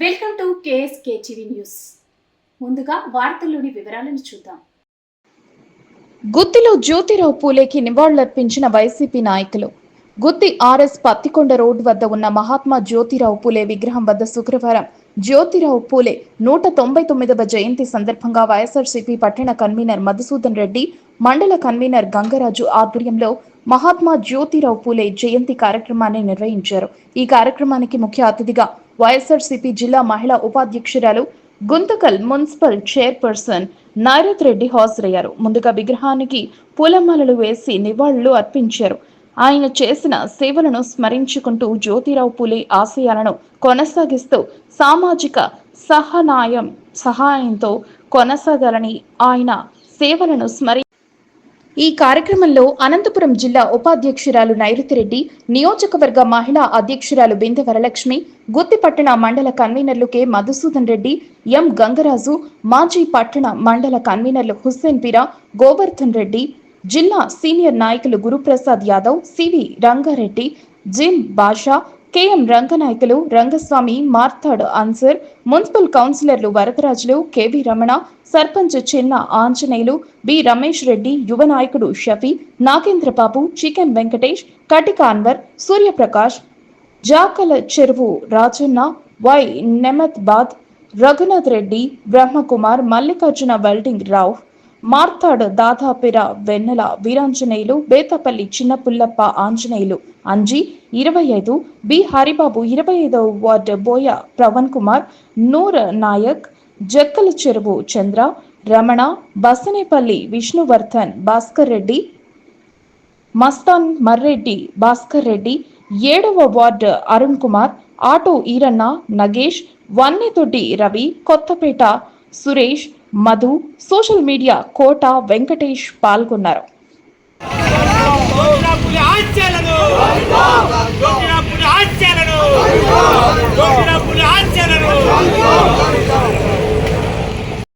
Welcome to KSK TV news. ముందుగా వార్తల్లోని వివరాలను చూద్దాం. గుత్తిలో జ్యోతిరావు పూలేకి నివాళులర్పించిన వైసీపీ నాయకులు. గుత్తి ఆర్ఎస్ పత్తికొండ రోడ్ వద్ద ఉన్న మహాత్మా జ్యోతిరావు పూలే విగ్రహం వద్ద శుక్రవారం జ్యోతిరావు పూలే నూట తొంభై తొమ్మిదవ జయంతి సందర్భంగా వైఎస్ఆర్సీపీ పట్టణ కన్వీనర్ మధుసూదన్ రెడ్డి మండల కన్వీనర్ గంగరాజు ఆధ్వర్యంలో మహాత్మా జ్యోతిరావు పూలే జయంతి కార్యక్రమాన్ని నిర్వహించారు. ఈ కార్యక్రమానికి ముఖ్య అతిథిగా వైఎస్ఆర్సీపీ జిల్లా మహిళా ఉపాధ్యక్షురాలు గుంతకల్ మున్సిపల్ చైర్పర్సన్ నైరత్ రెడ్డి హాజరయ్యారు. ముందుగా విగ్రహానికి పూలమాలలు వేసి నివాళులు అర్పించారు. ఆయన చేసిన సేవలను స్మరించుకుంటూ జ్యోతిరావు పూలే ఆశయాలను కొనసాగిస్తూ సామాజిక సహనాయం సహాయంతో కొనసాగాలని ఆయన సేవలను స్మరి ఈ కార్యక్రమంలో అనంతపురం జిల్లా ఉపాధ్యక్షురాలు నైరుతిరెడ్డి నియోజకవర్గ మహిళా అధ్యక్షురాలు బిందె వరలక్ష్మి గుత్తిపట్టణ మండల కన్వీనర్లు కె. మధుసూదన్ రెడ్డి ఎం. గంగరాజు మాజీ పట్టణ మండల కన్వీనర్లు హుస్సేన్ పిరా గోవర్ధన్ రెడ్డి జిల్లా సీనియర్ నాయకులు Guruprasad Yadav CV Rangareddy Jim Basha KM Ranganayakulu Rangaswamy Marthad Ansar municipal కౌన్సిలర్లు వరదరాజులు కెవి రమణ సర్పంచ్ చిన్న ఆంజనేయులు బి. రమేష్ రెడ్డి యువ నాయకుడు షఫీ నాగేంద్రబాబు చికెన్ వెంకటేష్ కటిక అన్వర్ సూర్యప్రకాష్ జాకల చెరువు రాజన్న వై. నెమత్ బాద్ రఘునాథ్ రెడ్డి బ్రహ్మకుమార్ మల్లికార్జున వెల్డింగ్ రావు. మార్తాడ్ దాదాపిర వెన్నెల వీరాంజనేయులు బేతపల్లి చిన్నపుల్లప్ప ఆంజనేయులు. అంజి ఇరవై ఐదు బి హరిబాబు ఇరవై ఐదవ వార్డు బోయ ప్రవణ్ కుమార్ నూర్ నాయక్ జక్కల చెరువు చంద్ర రమణ బసనేపల్లి విష్ణువర్ధన్ భాస్కర్ రెడ్డి మస్తాన్ మర్రెడ్డి భాస్కర్ రెడ్డి ఏడవ ward Arun Kumar auto Eeranna Nagesh Vannethoddi Ravi Kothapeta Suresh Madhu social media Kota Venkatesh పాల్గొన్నారు.